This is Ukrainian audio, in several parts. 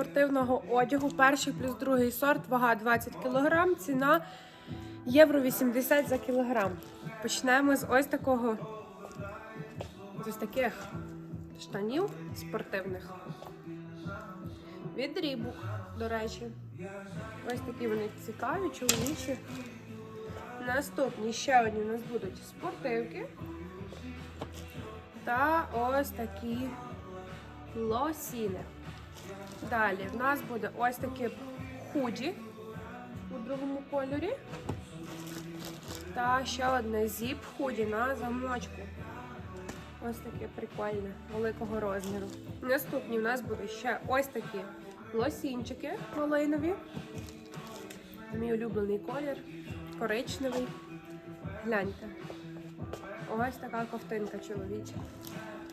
спортивного одягу. Перший плюс другий сорт, вага 20 кг, ціна євро 80 за кілограм. Почнемо з ось такого з ось таких штанів спортивних. Від Рібук, до речі. Ось такі вони цікаві, чоловічі. Наступні ще одні у нас будуть спортивки. Та ось такі лосіни. Далі в нас буде ось такі худі у другому кольорі. Та ще одне зіп худі на замочку. Ось таке прикольне, великого розміру. Наступні в нас будуть ще ось такі лосінчики малинові. Мій улюблений колір, коричневий. Гляньте. Ось така ковтинка чоловіча.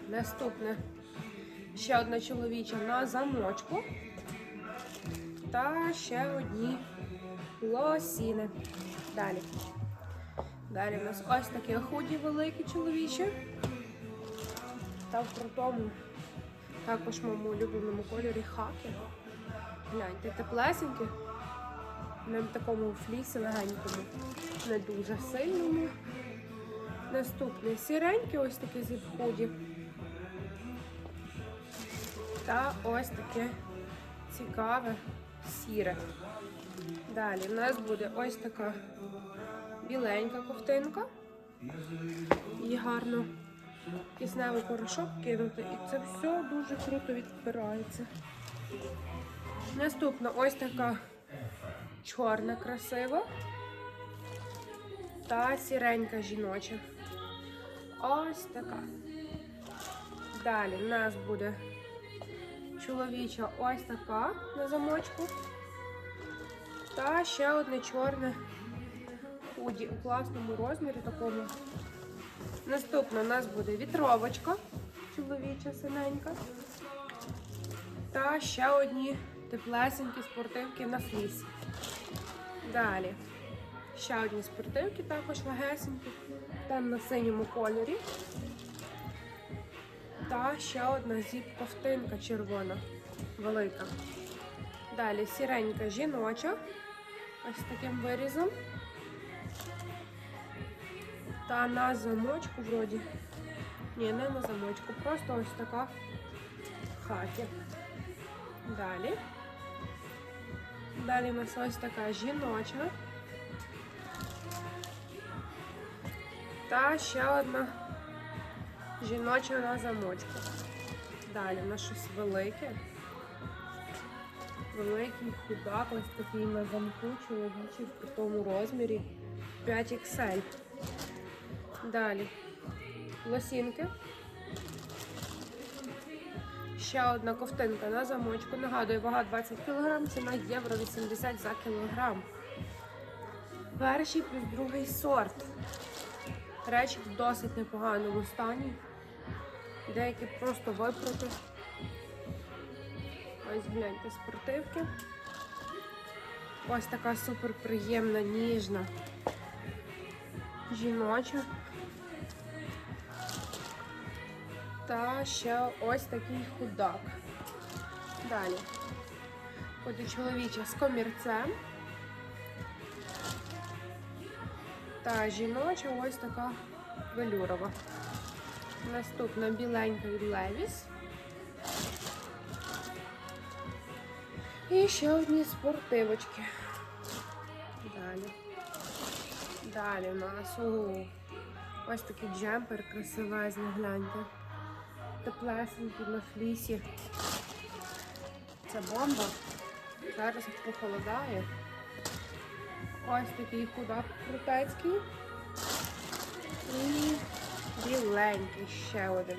Наступне ще одна чоловіча на замочку. Та ще одні лосіни. Далі. Далі у нас ось такі худі великі чоловічі. Та в крутому, також моєму улюбленому кольорі хаки. Гляньте, теплесенькі. Не в такому флісі легенькому, не дуже сильному. Наступний сіренький, ось такий зіп худі. Та ось таке цікаве сіре. Далі в нас буде ось така біленька ковтинка. Її гарно кисневий порошок кинути. І це все дуже круто відпирається. Наступна ось така чорна красива та сіренька жіноча. Ось така. Далі в нас буде чоловіча ось така на замочку. Та ще одне чорне худі у класному розмірі такому. Наступна у нас буде вітровочка чоловіча синенька. Та ще одні теплесенькі спортивки на флісі. Далі. Ще одні спортивки, також легесенькі, темно-синьому кольорі. Та ще одна зіп-ковтинка червона, велика. Далі сіренька жіноча, ось таким вирізом. Та на замочку вроді. Ні, не на замочку, просто ось така хаті. Далі. Далі у нас ось така жіноча. Та ще одна жіноча на замочку. Далі у нас щось велике. Великий худак, ось такий на замку, чоловічий в такому розмірі 5 XL. Далі лосінки. Ще одна ковтинка на замочку. Нагадую, вага 20 кг, ціна євро 80 за кілограм. Перший плюс другий сорт. Речі в досить непоганому стані. Деякі просто випрути. Ось гляньте спортивки. Ось така супер приємна, ніжна, жіноча. Та ще ось такий худак. Далі. Буде чоловіча з комірцем. Та жіноча ось така велюрова. Наступна біленька від Levi's. І ще одні спортивочки. Далі. Далі у нас о, ось такий джемпер красивезний, гляньте. Теплесенький на флісі. Це бомба. Зараз похолодає. Ось такий худак крутецький. І біленький ще один.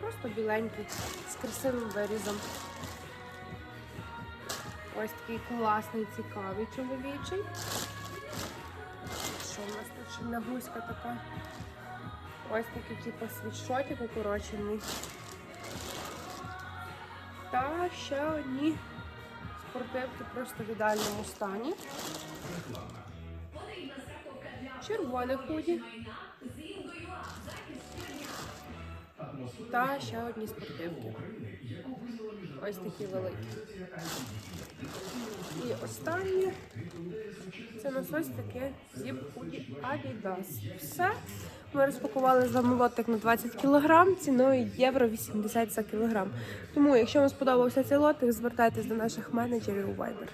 Просто біленький, з красивим вирізом. Ось такий класний, цікавий чоловічий. Що у нас тут ще нагузька така? Ось такий, типу, світшотик укорочений. Та ще одні спортивки просто в ідеальному стані. Червоне худі. Та ще одні спортивки. Ось такі великі. І останнє. Це нас ось таке зіп худі Adidas. Все. Ми розпакували з вами лотик на 20 кг ціною євро 80 за кілограм. Тому, якщо вам сподобався цей лотик, звертайтесь до наших менеджерів у Viber.